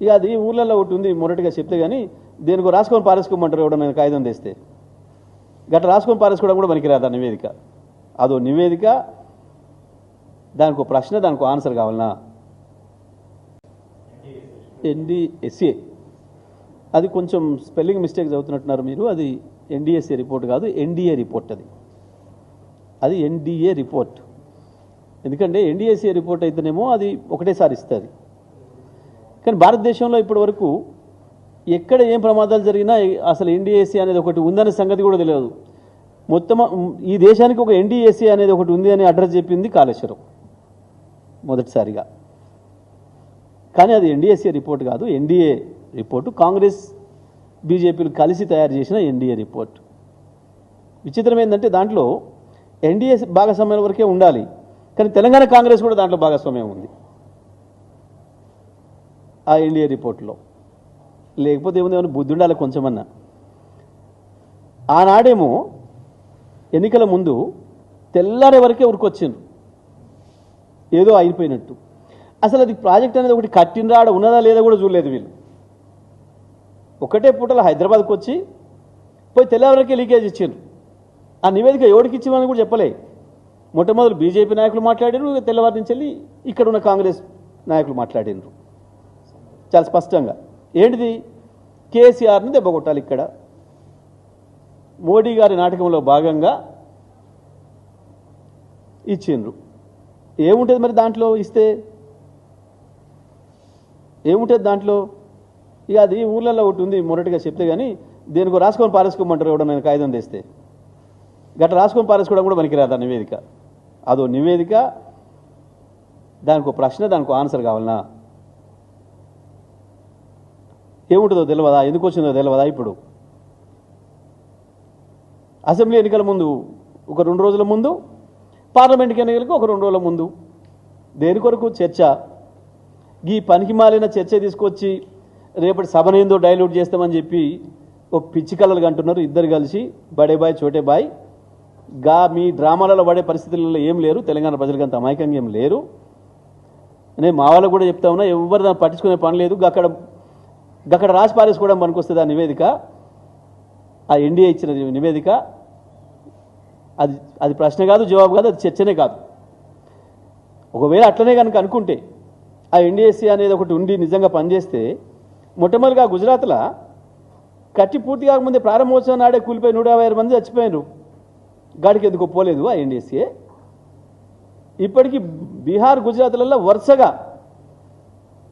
ఇక అది ఊర్లలో ఒకటి ఉంది మొదటిగా చెప్తే కానీ దేనికో రాసుకొని పారేసుకోమంటారు ఎవడన్నా కాగితం తెస్తే. గట్ల రాసుకొని పారేసుకోవడం కూడా పనికిరాదు ఆ నివేదిక. అదో నివేదిక దానికి ఒక ప్రశ్న దానికి ఆన్సర్ కావాలనా? ఎన్డిఎస్ఏ అది కొంచెం స్పెల్లింగ్ మిస్టేక్ చదువుతున్నట్టున్నారు మీరు అది ఎన్డిఎస్ఏ రిపోర్ట్ కాదు ఎన్డిఏ రిపోర్ట్ అది. అది ఎన్డిఏ రిపోర్ట్. ఎందుకంటే ఎన్డిఎస్ఏ రిపోర్ట్ అయితేనేమో అది ఒకటేసారి ఇస్తుంది. కానీ భారతదేశంలో ఇప్పటి వరకు ఎక్కడ ఏం ప్రమాదాలు జరిగినా అసలు ఎన్డీఏసీ అనేది ఒకటి ఉందనే సంగతి కూడా తెలియదు. మొత్తం ఈ దేశానికి ఒక ఎన్డీఏసీ అనేది ఒకటి ఉంది అని అడ్రస్ చెప్పింది కాళేశ్వరం మొదటిసారిగా. కానీ అది ఎన్డీఏసీ రిపోర్ట్ కాదు ఎన్డీఏ రిపోర్టు. కాంగ్రెస్ బీజేపీలు కలిసి తయారు చేసిన ఎన్డీఏ రిపోర్ట్. విచిత్రం ఏంటంటే దాంట్లో ఎన్డీఏ భాగస్వామ్యం వరకే ఉండాలి కానీ తెలంగాణ కాంగ్రెస్ కూడా దాంట్లో భాగస్వామ్యం ఉంది. ఆ ఇండియా రిపోర్ట్లో. లేకపోతే ఏముంది ఏమైనా బుద్ధి ఉండాలి కొంచెమన్నా. ఆనాడేమో ఎన్నికల ముందు తెల్లారే వరకే ఉరికొచ్చిండ్రు ఏదో అయిపోయినట్టు. అసలు అది ప్రాజెక్ట్ అనేది ఒకటి కట్టినరా ఆడ ఉన్నదా లేదా కూడా చూడలేదు వీళ్ళు. ఒకటే పూటలో హైదరాబాద్కి వచ్చి పోయి తెల్లవారికే లీకేజ్ ఇచ్చిండ్రు. ఆ నివేదిక ఎవరికి ఇచ్చామని కూడా చెప్పలే. మొట్టమొదటి బీజేపీ నాయకులు మాట్లాడారు తెల్లవారి నుంచి వెళ్ళి ఇక్కడ ఉన్న కాంగ్రెస్ నాయకులు మాట్లాడినారు చాలా స్పష్టంగా. ఏంటిది? కేసీఆర్ని దెబ్బ కొట్టాలి ఇక్కడ. మోడీ గారి నాటకంలో భాగంగా ఇచ్చిండ్రు. ఏముంటుంది మరి దాంట్లో ఇస్తే? ఏముంటుంది దాంట్లో? ఇక అది ఊర్లలో ఒకటి ఉంది మొరటిగా చెప్తే కానీ దేనికో రాసుకొని పారేసుకోమంటారు నేను కాగితం తెస్తే. గట్ట రాసుకొని పారేసుకోవడం కూడా పనికిరాదు ఆ నివేదిక? అదో నివేదిక దానికి ప్రశ్న దానికి ఆన్సర్ కావాలనా? ఏముంటుందో తెలియదా ఎందుకు వచ్చిందో తెలియదా ఇప్పుడు? అసెంబ్లీ ఎన్నికల ముందు ఒక రెండు రోజుల ముందు పార్లమెంట్ ఎన్నికలకు ఒక రెండు రోజుల ముందు. దేని కొరకు చర్చ? ఈ పనికి మాలిన చర్చ తీసుకొచ్చి రేపటి సభనేందో డైల్యూట్ చేస్తామని చెప్పి ఒక పిచ్చి కలలు అంటున్నారు ఇద్దరు కలిసి బడే బాయ్ చోటే బాయ్. గా మీ డ్రామాలలో పడే పరిస్థితులలో ఏం లేరు తెలంగాణ ప్రజలకు అంత అమాయకంగా ఏం లేరు. నేను మా వాళ్ళకు కూడా చెప్తా ఉన్నా ఎవరు దాన్ని పట్టించుకునే పని లేదు. అక్కడ అక్కడ రాసి పారేసుకోవడం వస్తుంది ఆ నివేదిక. ఆ ఎన్డీఏ ఇచ్చిన నివేదిక. అది అది ప్రశ్న కాదు జవాబు కాదు అది చర్చనే కాదు. ఒకవేళ అట్లనే కనుక అనుకుంటే ఆ ఎన్డీఎస్సీ అనేది ఒకటి ఉండి నిజంగా పనిచేస్తే మొట్టమొదటిగా గుజరాత్లో కట్టి పూర్తి కాకముందే ప్రారంభోత్సవం నాడే కూలిపోయి నూట యాభై ఆరు మంది చచ్చిపోయారు గాడికి ఎందుకు పోలేదు ఆ ఎన్డీఎస్సీ ఇప్పటికీ బీహార్ గుజరాత్లలో వరుసగా